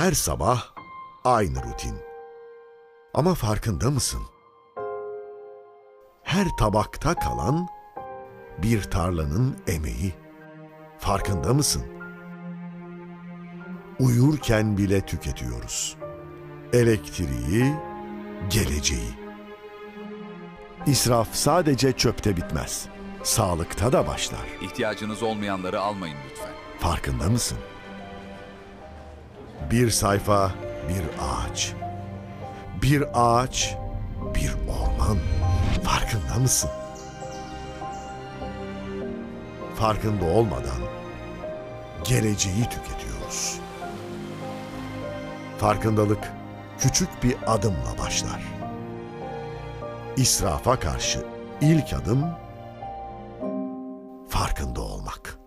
Her sabah aynı rutin. Ama farkında mısın? Her tabakta kalan bir tarlanın emeği. Farkında mısın? Uyurken bile tüketiyoruz. Elektriği, geleceği. İsraf sadece çöpte bitmez. Sağlıkta da başlar. İhtiyacınız olmayanları almayın lütfen. Farkında mısın? Bir sayfa, bir ağaç. Bir ağaç, bir orman. Farkında mısın? Farkında olmadan geleceği tüketiyoruz. Farkındalık küçük bir adımla başlar. İsrafa karşı ilk adım farkında olmak.